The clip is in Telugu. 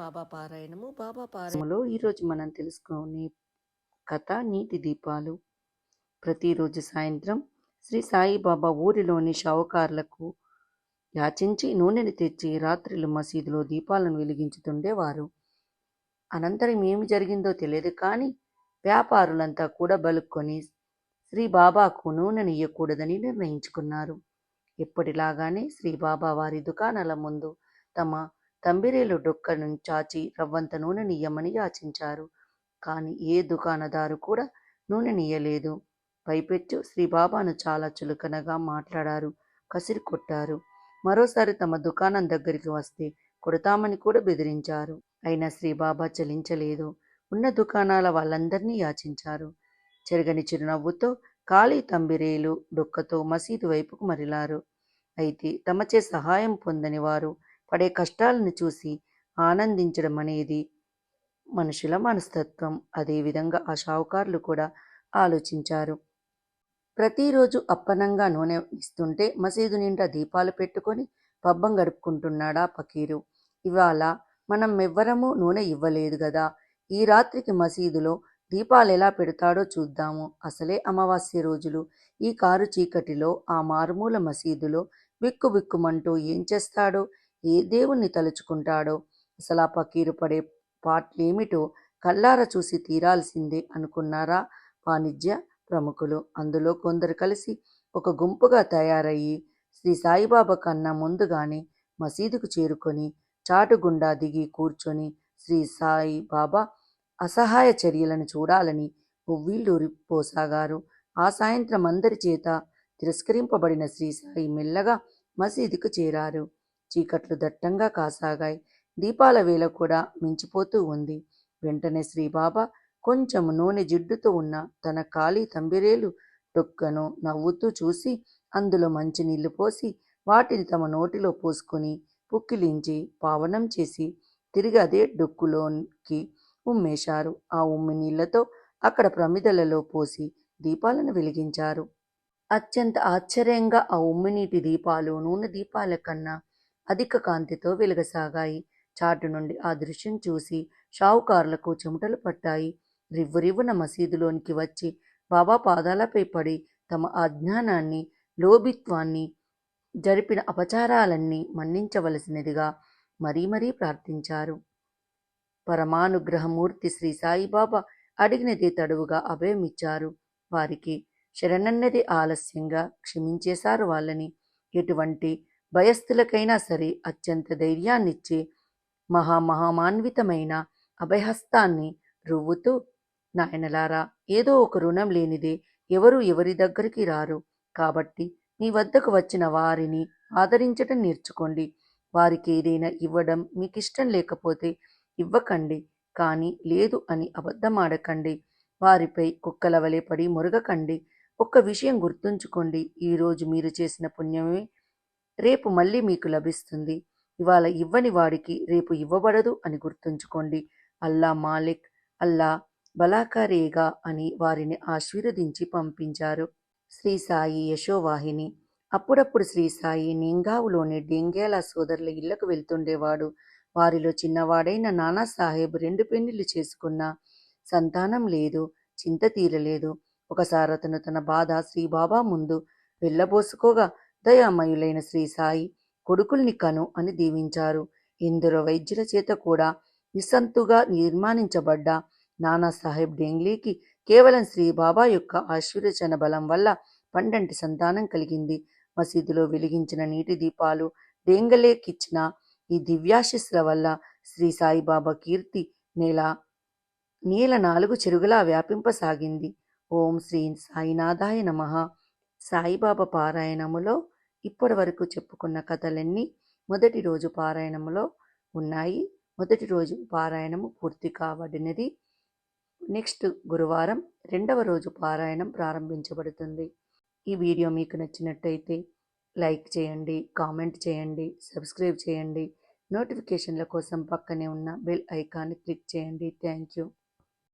బాబా పారాయణము బాబా పారాయణములో ఈరోజు మనం తెలుసుకునే కథ నీటి దీపాలు. ప్రతిరోజు సాయంత్రం శ్రీ సాయిబాబా ఊరిలోని షావుకారులకు యాచించి నూనెని తెచ్చి రాత్రులు మసీదులో దీపాలను వెలిగించుతుండేవారు. అనంతరం ఏమి జరిగిందో తెలియదు కానీ వ్యాపారులంతా కూడా బలుక్కొని శ్రీ బాబాకు నూనెని ఇయ్యకూడదని నిర్ణయించుకున్నారు. ఎప్పటిలాగానే శ్రీ బాబా వారి దుకాణాల ముందు తమ తంబిరేలు డొక్కను చాచి రవ్వంత నూనెనియ్యమని యాచించారు. కానీ ఏ దుకాణదారు కూడా నూనెనియ్యలేదు పైపెచ్చు శ్రీబాబాను చాలా చులకనగా మాట్లాడారు. కసిరి కొట్టారు. మరోసారి తమ దుకాణం దగ్గరికి వస్తే కొడతామని కూడా బెదిరించారు. అయినా శ్రీబాబా చలించలేదు. ఉన్న దుకాణాల వాళ్ళందరినీ యాచించారు. చెరగని చిరునవ్వుతో ఖాళీ తంబిరేలు డొక్కతో మసీదు వైపుకు మరిలారు. అయితే తమచే సహాయం పొందని వారు పడే కష్టాలను చూసి ఆనందించడం అనేది మనుషుల మనస్తత్వం. అదేవిధంగా ఆ షావుకారులు కూడా ఆలోచించారు. ప్రతిరోజు అప్పనంగా నూనె ఇస్తుంటే మసీదు నిండా దీపాలు పెట్టుకొని పబ్బం గడుపుకుంటున్నాడా పకీరు ఇవాళ మనం ఎవ్వరము నూనె ఇవ్వలేదు కదా ఈ రాత్రికి మసీదులో దీపాలు ఎలా పెడతాడో చూద్దాము. అసలే అమావాస్య రోజులు. ఈ కారు చీకటిలో ఆ మారుమూల మసీదులో బిక్కు బిక్కుమంటూ ఏం చేస్తాడో ఏ దేవుణ్ణి తలుచుకుంటాడో? అసలు ఆ పకీరు పడే పాటలేమిటో కల్లార చూసి తీరాల్సిందే అనుకున్నారా వాణిజ్య ప్రముఖులు. అందులో కొందరు కలిసి ఒక గుంపుగా తయారయ్యి శ్రీ సాయిబాబా కన్నా ముందుగానే మసీదుకు చేరుకొని చాటుగుండా దిగి కూర్చొని శ్రీ సాయి బాబా అసహాయ చర్యలను చూడాలని ఉవ్విళ్ళూరిపోసాగారు ఆ సాయంత్రం అందరి చేత తిరస్కరింపబడిన శ్రీ సాయి మెల్లగా మసీదుకు చేరారు. చీకట్లు దట్టంగా కాసాగాయి. దీపాల వేళ కూడా మించిపోతూ ఉంది. వెంటనే శ్రీబాబా కొంచెం నూనె జిడ్డుతో ఉన్న తన ఖాళీ తంబిరేలు డొక్కను నవ్వుతూ చూసి అందులో మంచినీళ్ళు పోసి వాటిని తమ నోటిలో పోసుకొని పుక్కిలించి పావనం చేసి తిరిగి అదే డొక్కులోకి ఉమ్మేశారు. ఆ ఉమ్మి నీళ్ళతో అక్కడ ప్రమిదలలో పోసి దీపాలను వెలిగించారు. అత్యంత ఆశ్చర్యంగా ఆ ఉమ్మినీటి దీపాలు నూనె దీపాల కన్నా అధిక కాంతితో వెలుగసాగాయి. చాటు నుండి ఆ దృశ్యం చూసి షావుకారులకు చెమటలు పట్టాయి. రివ్వురివ్వున మసీదులోనికి వచ్చి బాబా పాదాలపై పడి తమ అజ్ఞానాన్ని లోభిత్వాన్ని జరిపిన అపచారాలన్నీ మన్నించవలసినదిగా మరీ మరీ ప్రార్థించారు. పరమానుగ్రహమూర్తి శ్రీ సాయిబాబా అడిగినది తడువుగా అభయమిచ్చారు వారికి శరణన్నది ఆలస్యంగా క్షమించేశారు వాళ్ళని. ఎటువంటి భయస్థులకైనా సరే అత్యంత ధైర్యాన్నిచ్చే మహామహామాన్వితమైన అభయహస్తాన్ని రువ్వుతూ నాయనలారా ఏదో ఒక రుణం లేనిదే ఎవరు ఎవరి దగ్గరికి రారు. కాబట్టి మీ వద్దకు వచ్చిన వారిని ఆదరించటం నేర్చుకోండి. వారికి ఏదైనా ఇవ్వడం మీకు ఇష్టం లేకపోతే ఇవ్వకండి. కానీ లేదు అని అబద్ధమాడకండి. వారిపై కుక్కల వలె పడి మురగకండి. ఒక్క విషయం గుర్తుంచుకోండి. ఈరోజు మీరు చేసిన పుణ్యమే రేపు మళ్ళీ మీకు లభిస్తుంది. ఇవాళ ఇవ్వని వాడికి రేపు ఇవ్వబడదు అని గుర్తుంచుకోండి. అల్లా మాలిక్ అల్లా బలాకారేగా అని వారిని ఆశీర్వదించి పంపించారు. శ్రీ సాయి యశోవాహిని. అప్పుడప్పుడు శ్రీ సాయి నింగావులోని డెంగేల సోదరుల ఇళ్ళకు వెళ్తుండేవాడు. వారిలో చిన్నవాడైన నానాసాహెబ్ రెండు పెళ్ళిళ్ళు చేసుకున్న సంతానం లేదు చింత తీరలేదు. ఒకసారి అతను తన బాధ శ్రీబాబా ముందు వెళ్ళబోసుకోగా దయామయులైన శ్రీ సాయి కొడుకుల్ని కను అని దీవించారు. ఎందరో వైద్యుల చేత కూడా నిస్సంతుగా నిర్మాణించబడ్డ నానాసాహెబ్ డెంగ్లీకి కేవలం శ్రీ బాబా యొక్క ఆశ్చర్యచన బలం వల్ల పండంటి సంతానం కలిగింది. మసీదులో వెలిగించిన నీటి దీపాలు డేంగలేకిచ్చిన ఈ దివ్యాశిస్సుల వల్ల శ్రీ సాయిబాబా కీర్తి నేల నీల నాలుగు చెరుగులా వ్యాపింపసాగింది. ఓం శ్రీ సాయినాథాయ నమః. సాయిబాబా పారాయణములో ఇప్పటి వరకు చెప్పుకున్న కథలన్నీ మొదటి రోజు పారాయణములో ఉన్నాయి. మొదటి రోజు పారాయణము పూర్తి కాబడినది నెక్స్ట్ గురువారం రెండవ రోజు పారాయణం ప్రారంభించబడుతుంది. ఈ వీడియో మీకు నచ్చినట్టయితే లైక్ చేయండి కామెంట్ చేయండి సబ్స్క్రైబ్ చేయండి. నోటిఫికేషన్ల కోసం పక్కనే ఉన్న బెల్ ఐకాన్ని క్లిక్ చేయండి. Thank you.